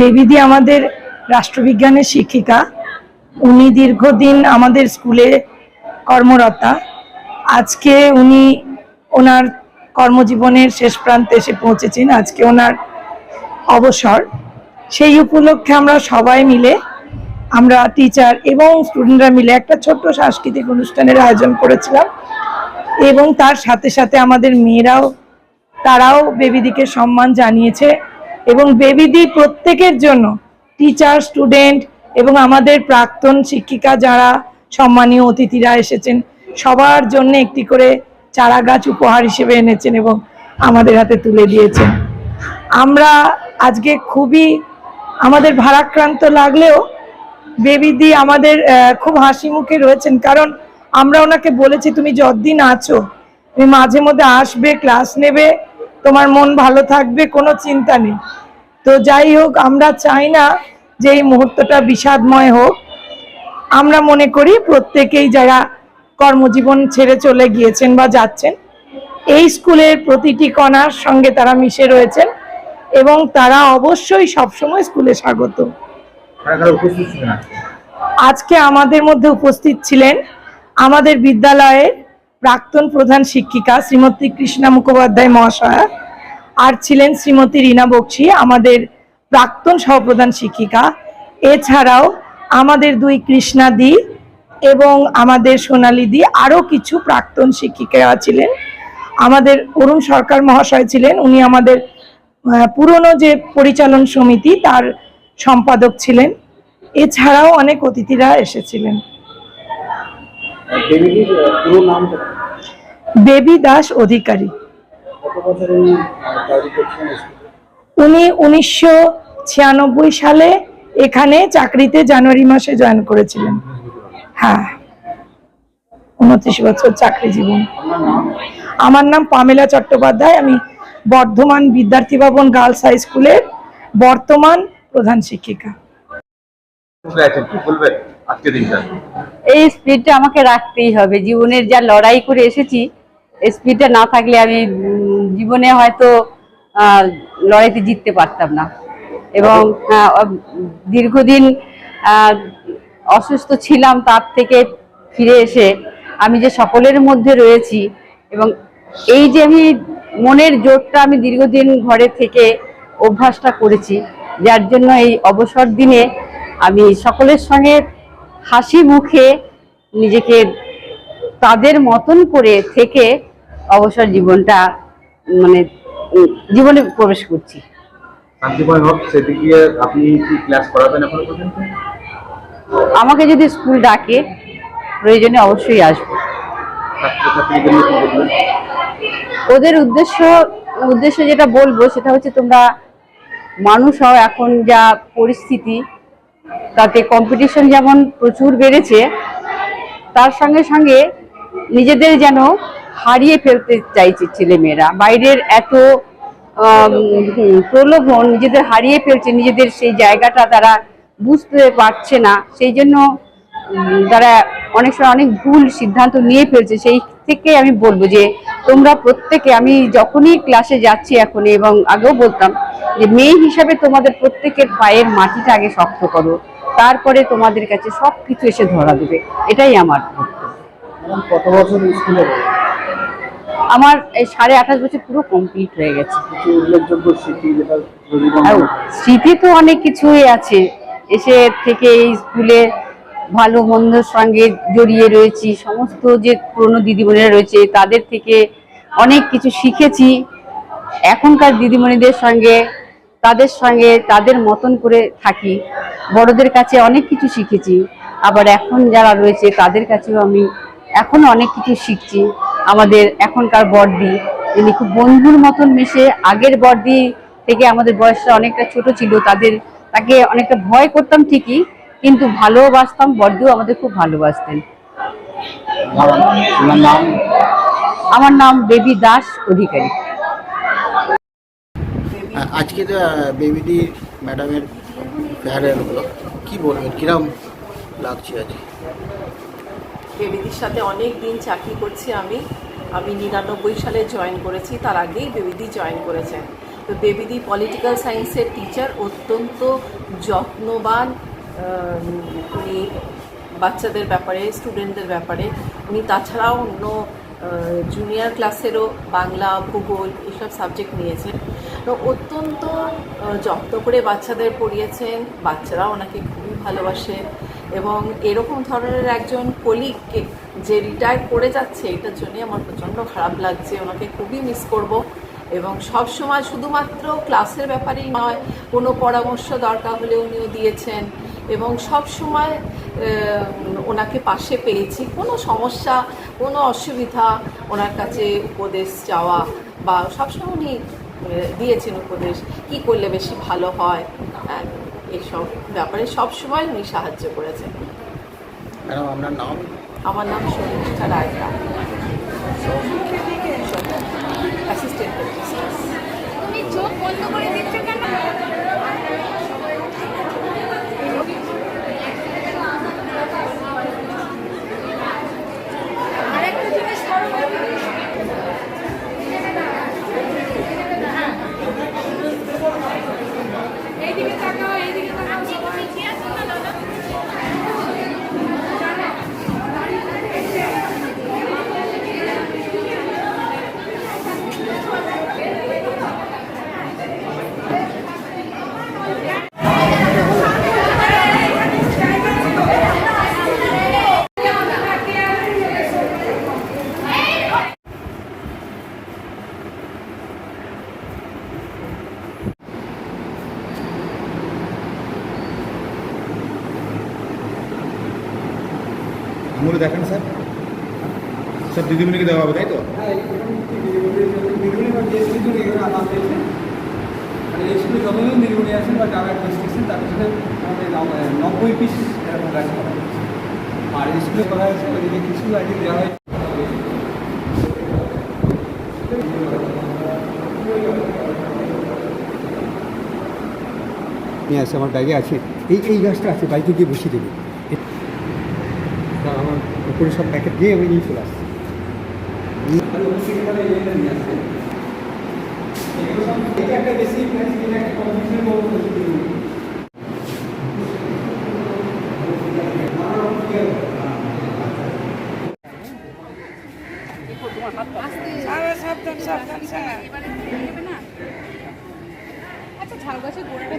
দেবীদি আমাদের রাষ্ট্রবিজ্ঞানের শিক্ষিকা। উনি দীর্ঘদিন আমাদের স্কুলে কর্মরতা। আজকে উনি ওনার কর্মজীবনের শেষ প্রান্তে এসে পৌঁছেছেন। আজকে ওনার অবসর। সেই উপলক্ষে আমরা সবাই মিলে আমরা টিচার এবং স্টুডেন্টরা মিলে একটা ছোট্ট সাংস্কৃতিক অনুষ্ঠানের আয়োজন করেছিলাম। এবং তার সাথে সাথে আমাদের মেয়েরাও তারাও বেবিদিকে সম্মান জানিয়েছে এবং বেবিদি প্রত্যেকের জন্য টিচার স্টুডেন্ট এবং আমাদের প্রাক্তন শিক্ষিকা যারা সম্মানীয় অতিথিরা এসেছেন, সবার জন্য একটি করে চারা গাছ উপহার হিসেবে এনেছেন এবং আমাদের হাতে তুলে দিয়েছেন। আমরা আজকে খুবই, আমাদের ভারাক্রান্ত লাগলেও বেবিদি আমাদের খুব হাসি মুখে রয়েছেন, কারণ আমরা ওনাকে বলেছি, তুমি যতদিন আছো তুমি মাঝে মধ্যে আসবে ক্লাস নেবে, তোমার মন ভালো থাকবে, কোনো চিন্তা নেই তো যাই হোক, আমরা চাই না যে এই মুহূর্তটা বিষাদময় হোক আমরা মনে করি প্রত্যেকেই যারা কর্মজীবন ছেড়ে চলে গিয়েছেন বা যাচ্ছেন, এই স্কুলের প্রতিটি কণার সঙ্গে তারা মিশে রয়েছেন এবং তারা অবশ্যই সবসময় স্কুলে স্বাগত? আজকে আমাদের মধ্যে উপস্থিত ছিলেন আমাদের বিদ্যালয়ের প্রাক্তন প্রধান শিক্ষিকা শ্রীমতী কৃষ্ণা মুখোপাধ্যায় মহাশয়া, আর ছিলেন শ্রীমতী রীনা বক্সি, আমাদের প্রাক্তন সহপ্রধান শিক্ষিকা। এছাড়াও আমাদের দুই কৃষ্ণা দি এবং আমাদের সোনালী দি আরও কিছু প্রাক্তন শিক্ষিকা ছিলেন। আমাদের অরুণ সরকার মহাশয় ছিলেন, উনি আমাদের পুরনো যে পরিচালন সমিতি তার সম্পাদক ছিলেন। এছাড়াও অনেক অতিথিরা এসেছিলেন। পুরো নামটা? বেবি দাস অধিকারী। উনি উনিশশো ছিয়ানব্বই সালে এখানে চাকরিতে জানুয়ারি মাসে জয়েন করেছিলেন। হ্যাঁ। উনত্রিশ বছর চাকরি জীবন। আমার নাম পামেলা চট্টোপাধ্যায়। আমি বর্ধমান বিদ্যার্থী ভবন গার্লস হাই স্কুলের বর্তমান প্রধান শিক্ষিকা। বলবেন। আজকে দিনটা? এই স্পিডটা আমাকে রাখতেই হবে। জীবনের যা লড়াই করে এসেছি, এই স্পিডটা না থাকলে আমি জীবনে হয়তো লড়াইতে জিততে পারতাম না। এবং দীর্ঘদিন অসুস্থ ছিলাম তার থেকে ফিরে এসে আমি যে সকলের মধ্যে রয়েছি এবং এই যে আমি মনের জোরটা আমি দীর্ঘদিন ঘরে থেকে অভ্যাসটা করেছি, যার জন্য এই অবসর দিনে আমি সকলের সঙ্গে হাসি মুখে নিজেকে তাদের মতন করে থেকে অবসর জীবনটা মানে জীবনে প্রবেশ করছি। শান্তিময় হোক সেদিকে আপনি কি ক্লাস করাবেন এখনও পর্যন্ত? আমাকে যদি স্কুল ডাকে প্রয়োজনে অবশ্যই আসব। ওদের উদ্দেশ্য উদ্দেশ্য যেটা বলব সেটা হচ্ছে তোমরা মানুষ হও এখন যা পরিস্থিতি তাতে কম্পিটিশন যেমন প্রচুর বেড়েছে, তার সঙ্গে সঙ্গে নিজেদের যেন হারিয়ে ফেলতে চাইছে ছেলেমেয়েরা। বাইরের এত প্রলোভন নিজেদের হারিয়ে ফেলছে, নিজেদের সেই জায়গাটা তারা বুঝতে পারছে না। সেই জন্য তারা অনেক সময় অনেক ভুল সিদ্ধান্ত নিয়ে ফেলছে। সেই থেকে আমি বলব যে, তোমরা প্রত্যেকে, আমি যখনই ক্লাসে যাচ্ছি এখন, এবং আগেও বলতাম যে, মেয়ে হিসাবে তোমাদের প্রত্যেকের পায়ের মাটিটা আগে শক্ত করো। তারপরে তোমাদের কাছে সব কিছু এসে ধরা দেবে। এটাই আমার বক্তব্য। ম্যাডাম কত বছর স্কুলে আমার এই সাড়ে আঠাশ বছর পুরো কমপ্লিট হয়ে গেছে। স্মৃতি তো অনেক কিছুই আছে। এসে থেকে এই স্কুলে ভালো মন্দর সঙ্গে জড়িয়ে রয়েছি। সমস্ত যে পুরনো দিদিমণিরা রয়েছে তাদের থেকে অনেক কিছু শিখেছি। এখনকার দিদিমণিদের সঙ্গে তাদের সঙ্গে তাদের মতন করে থাকি। বড়দের কাছে অনেক কিছু শিখেছি। আবার এখন যারা রয়েছে তাদের কাছেও আমি এখনও অনেক কিছু শিখছি। আমাদের এখনকার বর্দি যিনি খুব বন্ধুর মতন মিশে আগের বর্দি থেকে আমাদের বয়সটা অনেকটা ছোট ছিল তাদের তাকে অনেকটা ভয় করতাম ঠিকই কিন্তু ভালোবাসতাম বর্দিও আমাদের খুব ভালোবাসতেন। আমার নাম বেবি দাস অধিকারী। আজকে তো বেবিডি ম্যাডামের হলো। কি বলবেন, কিরম লাগছে আজকে বেবিদির সাথে অনেক দিন চাকরি করছি আমি। আমি নিরানব্বই সালে জয়েন করেছি, তার আগেই বেবিদি জয়েন করেছেন তো দেবিদি পলিটিক্যাল সায়েন্সের টিচার অত্যন্ত যত্নবান উনি বাচ্চাদের ব্যাপারে স্টুডেন্টদের ব্যাপারে। উনি তাছাড়াও অন্য জুনিয়র ক্লাসেরও বাংলা, ভূগোল, এসব সাবজেক্ট নিয়েছেন। তো অত্যন্ত যত্ন করে বাচ্চাদের পড়িয়েছেন। বাচ্চারাও ওনাকে খুবই ভালোবাসে এবং এরকম ধরনের একজন কলিগকে যে রিটায়ার করে যাচ্ছে, এটার জন্যই আমার প্রচণ্ড খারাপ লাগছে। ওনাকে খুবই মিস করব এবং সব সময় শুধুমাত্র ক্লাসের ব্যাপারেই নয়, কোনো পরামর্শ দরকার হলে উনিও দিয়েছেন এবং সব সময় ওনাকে পাশে পেয়েছি। কোনো সমস্যা, কোনো অসুবিধা ওনার কাছে উপদেশ চাওয়া বা সবসময় উনি দিয়েছেন উপদেশ কি করলে বেশি ভালো হয়? এইসব ব্যাপারে সবসময় উনি সাহায্য করেছেন। আপনার নাম? আমার নাম সঞ্চিতা রায়তা অ্যাসিস্ট্যান্ট হেডমিস্ট্রেস তুমি চোখ বন্ধ করে দিচ্ছ কেন আরেকটা জিনিস করো এইদিকে তাকাও এইদিকে তাকাও সবাই পিছিয়ে আসো না দাদা আঙুলে দেখেন স্যার। স্যার দিদিমণিকে দেওয়া হবে তাই তো? স্কুলে যতজন নির্গুণী আছেন বা যারা ডিস্ট্রিকশন তার পিছনে নব্বই পিস এরকম গাছ করা হয়েছে। আর স্কুলে করা হয়েছে ওদিকে কিছু আইডি দেওয়া নিয়ে আসে আমার ব্যাগে আছে। এই এই গাছটা আছে বাড়িতে গিয়ে বসিয়ে দেবে। উপরে সব প্যাকেট দিয়ে আমি নিয়ে চলে আসছি। আচ্ছা ঝাউ গাছের গোড়াটা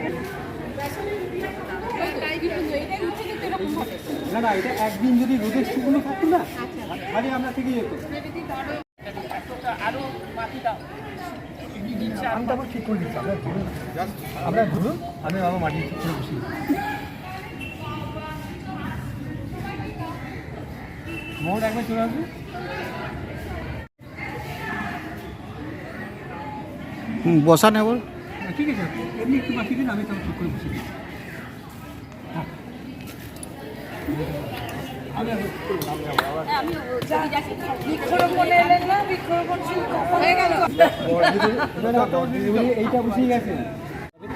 না না, এটা একদিন যদি রোদের শুকনো থাকতো না, তাহলে আমরা থেকে যেত। আমি তারপর ঠিক করে দিচ্ছি আপনার ধরুন আপনার ধরুন, আমি বাবা মাটি ঠিক করে দিচ্ছি। মোট একবার চলে আসবে? বসা নেব ঠিক আছে এমনি একটু বাকি দিন আমি তারপর ঠিক করে বসিয়ে দিচ্ছি হ্যাঁ। হয়ে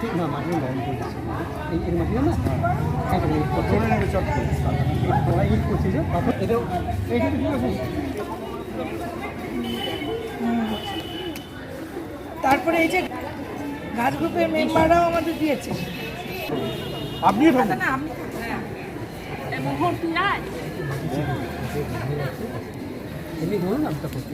ঠিক না মাটি লাইন করে এই এর মাটি না হ্যাঁ করছে আছে তারপরে এই যে গাছ গ্রুপের মেম্বাররাও আমাদের দিয়েছে। আপনি থাকুন। না আপনি এমনি ধরুন আমি তা করতে